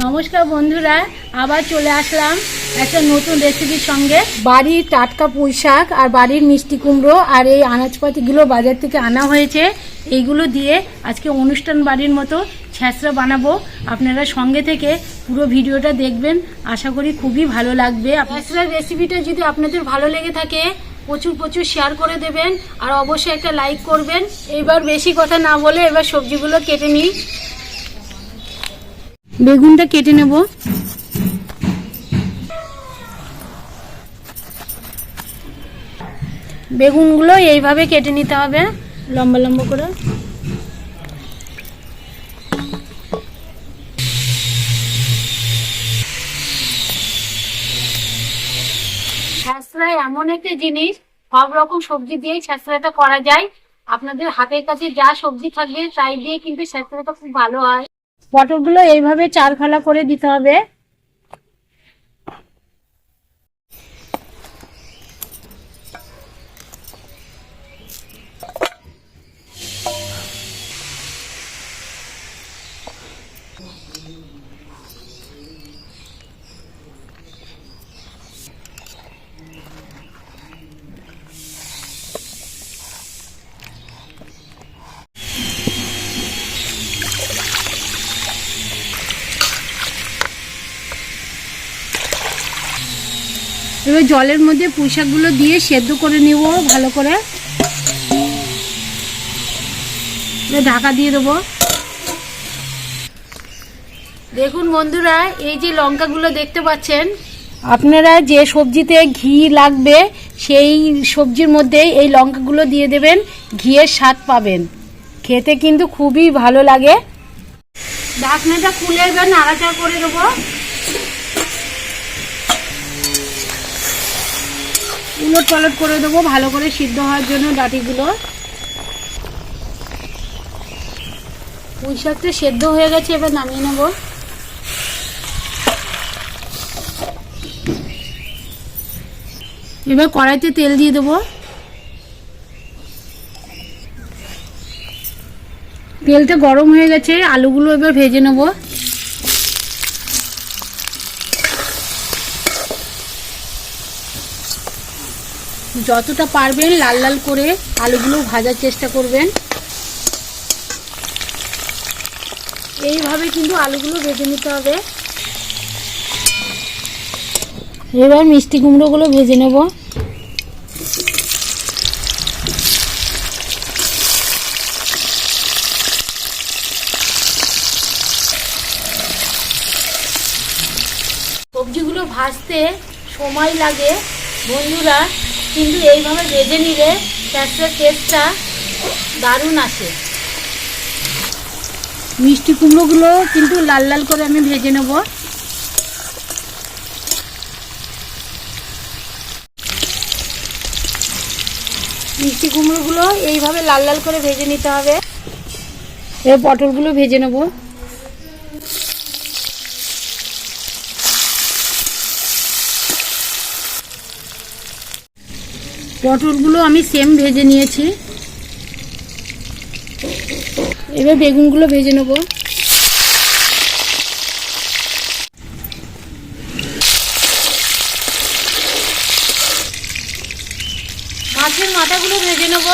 নমস্কার বন্ধুরা, আবার চলে আসলাম একটা নতুন রেসিপির সঙ্গে। বাড়ির টাটকা পুঁই শাক আর বাড়ির মিষ্টি কুমড়ো আর এই আনাজপাতিগুলো বাজার থেকে আনা হয়েছে। এইগুলো দিয়ে আজকে অনুষ্ঠান বাড়ির মতো ছ্যাঁচড়া বানাবো। আপনারা সঙ্গে থেকে পুরো ভিডিওটা দেখবেন। আশা করি খুবই ভালো লাগবে। ছ্যাঁচড়ার রেসিপিটা যদি আপনাদের ভালো লেগে থাকে, প্রচুর প্রচুর শেয়ার করে দেবেন। আর অবশ্যই একটা লাইক করবেন। এবার বেশি কথা না বলে এবার সবজিগুলো কেটে নিই। বেগুনটা কেটে নেব। বেগুনগুলো এইভাবে কেটে নিতে হবে। লম্বা লম্বা করে। ছ্যাঁচড়া এমন একটা জিনিস, সব রকম সবজি দিয়েই ছ্যাঁচড়াটা করা যায়। আপনাদের হাতের কাছে যা সবজি থাকবে, তাই দিয়ে কিন্তু ছ্যাঁচড়াটা খুব ভালো হয়। পটলগুলো এইভাবে চারখালা করে দিতে হবে। এবার জলের মধ্যে পুঁইশাকগুলো দিয়ে সেদ্ধ করে নেব, ভালো করে। ঢাকা দিয়ে দেবো। দেখুন বন্ধুরা, এই যে লঙ্কাগুলো দেখতে পাচ্ছেন, আপনারা যে সবজিতে ঘি লাগবে, সেই সবজির মধ্যে এই লঙ্কাগুলো দিয়ে দেবেন, ঘিয়ের স্বাদ পাবেন। খেতে কিন্তু খুবই ভালো লাগে। ঢাকনাটা খুলে এবার নাড়াচাড়া করে দেবো। উলট পালট করে দেবো, ভালো করে সিদ্ধ হওয়ার জন্য ডাটিগুলো। পুঁই শাকটা সেদ্ধ হয়ে গেছে, এবার নামিয়ে নেব। এবার কড়াইতে তেল দিয়ে দেবো। তেলটা গরম হয়ে গেছে, আলুগুলো এবার ভেজে নেব। যতটা পারবেন লাল লাল করে আলুগুলো ভাজার চেষ্টা করবেন। এইভাবে কিন্তু আলুগুলো ভেজে নিতে হবে। এবার মিষ্টি কুমড়োগুলো ভেজে নেব। সবজিগুলো ভাজতে সময় লাগে। বন্ধুরা কিন্তু এইভাবে ভেজে নিলে ট্যাক্সের টেস্টটা দারুণ আসে। মিষ্টি কুমড়োগুলো কিন্তু লাল লাল করে আমি ভেজে নেব। মিষ্টি কুমড়োগুলো এইভাবে লাল লাল করে ভেজে নিতে হবে। এবার পটলগুলো ভেজে নেব। পটলগুলো আমি সেম ভেজে নিয়েছি। এবার বেগুনগুলো ভেজে নেব। মাছের মাথাগুলো ভেজে নেব।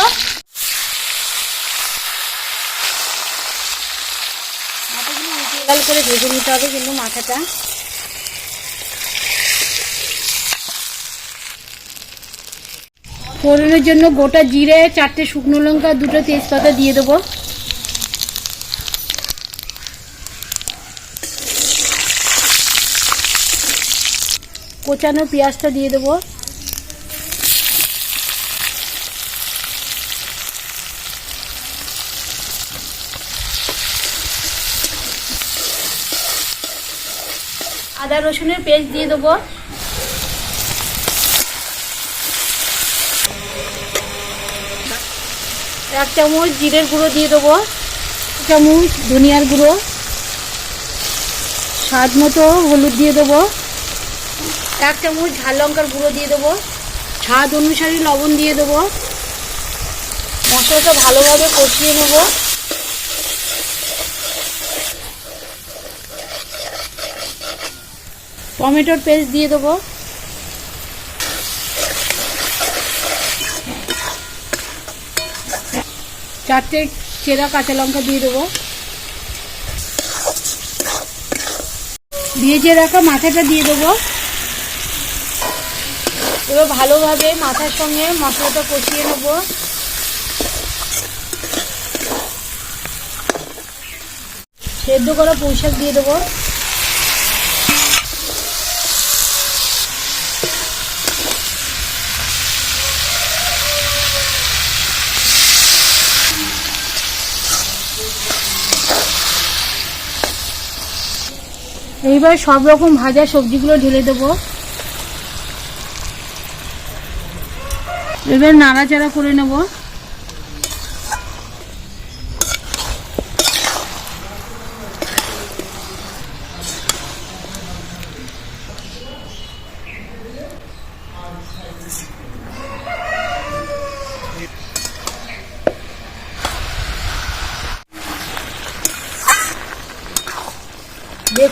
মাথাগুলো করে ভেজে নিতে হবে কিন্তু মাথাটা। ফোড়নের জন্য গোটা জিরে, চারটে শুকনো লঙ্কা, দুটো তেজপাতা দিয়ে দেবো। কোচানো পেঁয়াজটা দিয়ে দেবো। আদা রসুনের পেস্ট দিয়ে দেবো। এক চামচ জিরের গুঁড়ো দিয়ে দেবো। চামচ ধনিয়ার গুঁড়ো। স্বাদ মতো হলুদ দিয়ে দেবো। এক চামচ ঝাল লঙ্কার গুঁড়ো দিয়ে দেবো। স্বাদ অনুসারে লবণ দিয়ে দেবো। মশলাটা ভালোভাবে কষিয়ে নেব। টমেটোর পেস্ট দিয়ে দেবো। চারটে চেরা কাঁচা লঙ্কা দিয়ে দেবো। ভেজে রাখা মাথাটা দিয়ে দেবো। এবার ভালোভাবে মাথার সঙ্গে মশলাটা কষিয়ে নেব। সেদ্ধ করা পুঁইশাক দিয়ে দেবো। এইবার সব রকম ভাজা সবজিগুলো ঢেলে দেবো। এবার নাড়াচাড়া করে নেব।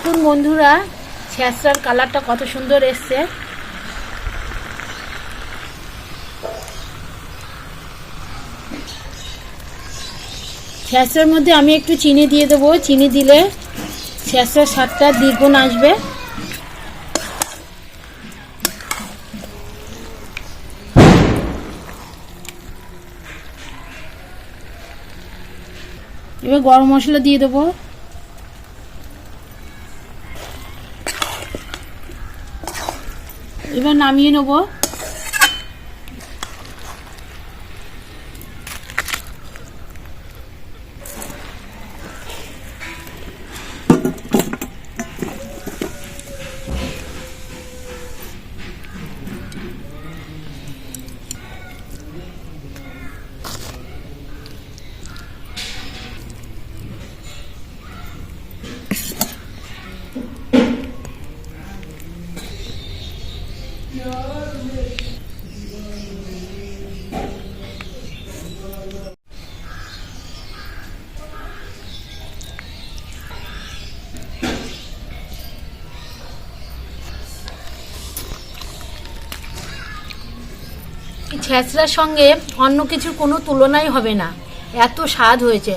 দেখুন বন্ধুরা, ছেঁচড়ার কালারটা কত সুন্দর এসছে। ছেঁচড়ার মধ্যে আমি একটু চিনি দিয়ে দেবো। চিনি দিলে ছেঁচড়ার স্বাদটা দ্বিগুণ আসবে। এবার গরম মশলা দিয়ে দেবো এবার নামিয়ে নেব। ছেঁচড়ার সঙ্গে অন্য কিছুর কোনো তুলনাই হবে না। এত স্বাদ হয়েছে।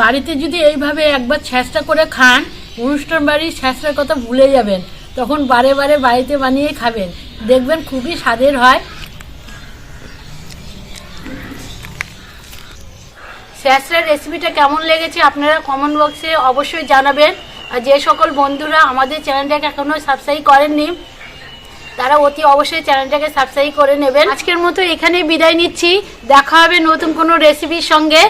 বাড়িতে যদি এইভাবে একবার ছ্যাঁচড়া করে খান, অনুষ্ঠান বাড়ির ছ্যাঁচড়ার কথা ভুলে যাবেন। তখন বারে বারে বাড়িতে বানিয়ে খাবেন। দেখবেন খুবই স্বাদের হয়। স্যাঁচড়ার রেসিপিটা কেমন লেগেছে আপনারা কমেন্ট বক্সে অবশ্যই জানাবেন। আর যে সকল বন্ধুরা আমাদের চ্যানেলটাকে এখনও সাবস্ক্রাইব করেননি, তারা অতি অবশ্যই চ্যানেলটাকে সাবস্ক্রাইব করে নেবেন। আজকের মতো এখানেই বিদায় নিচ্ছি। দেখা হবে নতুন কোনো রেসিপির সঙ্গে।